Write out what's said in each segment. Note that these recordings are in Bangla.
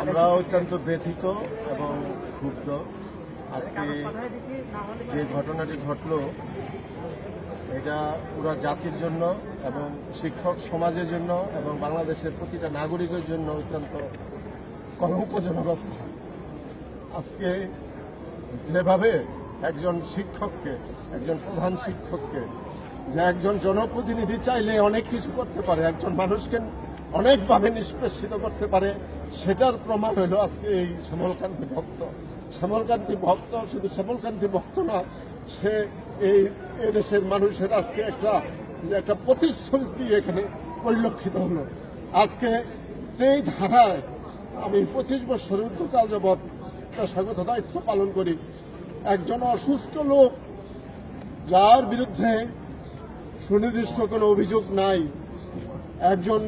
আমরা অত্যন্ত ব্যথিত এবং ক্ষুব্ধ। আজকে যে ঘটনাটি ঘটলো, এটা পুরা জাতির জন্য এবং শিক্ষক সমাজের জন্য এবং বাংলাদেশের প্রতিটা নাগরিকের জন্য অত্যন্ত কলঙ্কজনক। আজকে যেভাবে একজন শিক্ষককে, একজন প্রধান শিক্ষককে যে একজন জনপ্রতিনিধি চাইলে অনেক কিছু করতে পারে, একজন মানুষকে অনেকভাবে নিষ্পেষিত করতে পারে, সেটার প্রমাণ হলো আজকে এই শ্যামলকান্তি ভক্ত। শ্যামলকান্তি ভক্ত শুধু শ্যামলকান্তি ভক্ত না, সে এই এদেশের মানুষের আজকে একটা একটা প্রতিশ্রুতি এখানে পরিলক্ষিত হলো। আজকে যেই ধারায় আমি পঁচিশ বছর ঊর্ধ্বকাল যাবৎ পেশাগত দায়িত্ব পালন করি, একজন অসুস্থ লোক যার বিরুদ্ধে সুনির্দিষ্ট কোনো অভিযোগ নাই। একজন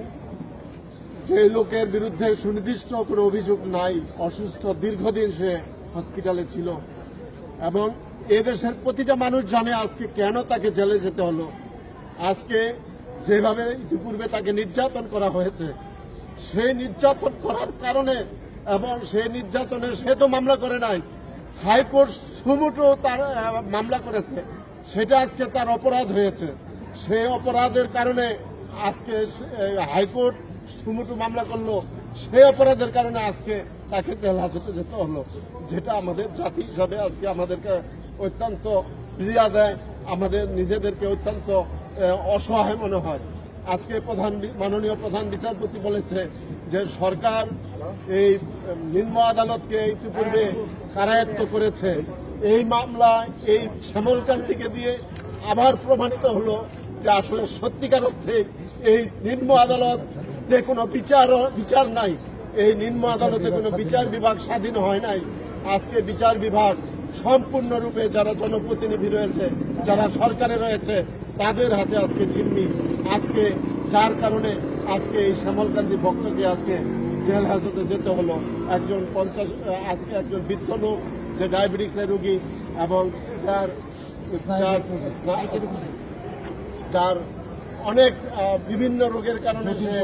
যে লোকের বিরুদ্ধে সুনির্দিষ্ট কোনো অভিযোগ নাই, অসুস্থ দীর্ঘদিন সে হসপিটালে ছিল এবং এদেশের প্রতিটা মানুষ জানে আজকে কেন তাকে জেলে যেতে হলো। আজকে যেভাবে ইতিপূর্বে তাকে নির্যাতন করা হয়েছে, সেই নির্যাতন করার কারণে এবং সেই নির্যাতনের সে তো মামলা করে নাই, হাইকোর্ট সুমুটো তার মামলা করেছে। সেটা আজকে তার অপরাধ হয়েছে। সেই অপরাধের কারণে আজকে হাইকোর্ট সুমুটো মামলা করল সেই অপরাধের কারণে আজকে তাকে জেল হাজতে যেতে হলো, যেটা আমাদের জাতি হিসাবে আজকে আমাদেরকে অত্যন্ত পীড়া দেয়, আমাদের নিজেদেরকে অত্যন্ত অসহায় মনে হয়। আজকে প্রধান মাননীয় প্রধান বিচারপতি বলেছে যে সরকার এই নিম্ন আদালতকে ইতিপূর্বে কারায়ত্ত করেছে। এই মামলায় এই শ্যামলকান্তিকে দিয়ে আবার প্রমাণিত হলো যে আসলে সত্যিকার অর্থে এই নিম্ন আদালত যে কোনো বিচার বিচার নাই। এই নিম্ন আদালতে কোনো বিচার বিভাগ স্বাধীন হয় নাই। আজকে বিচার বিভাগ সম্পূর্ণরূপে যারা জনপ্রতিনিধি রয়েছে যারা সরকারে রয়েছে তাদের হাতে আজকে জিম্মি। আজকে যার কারণে আজকে এই শ্যামলকান্তি ভক্তকে আজকে জেল হাজতে যেতে হলো। একজন পঞ্চাশ আজকে একজন বৃদ্ধ লোক যে ডায়াবেটিক্সের রোগী এবং যার যার যার অনেক বিভিন্ন রোগের কারণে সে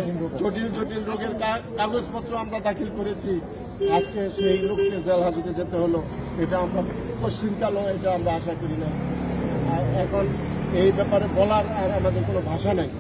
জটিল জটিল রোগের কাগজপত্র আমরা দাখিল করেছি। আজকে সেই লোককে জেল হাজতে যেতে হলো। এটা আমরা পশ্চিমকালও এটা আমরা আশা করি না আর এখন এই ব্যাপারে বলার আর আমাদের কোনো ভাষা নেই।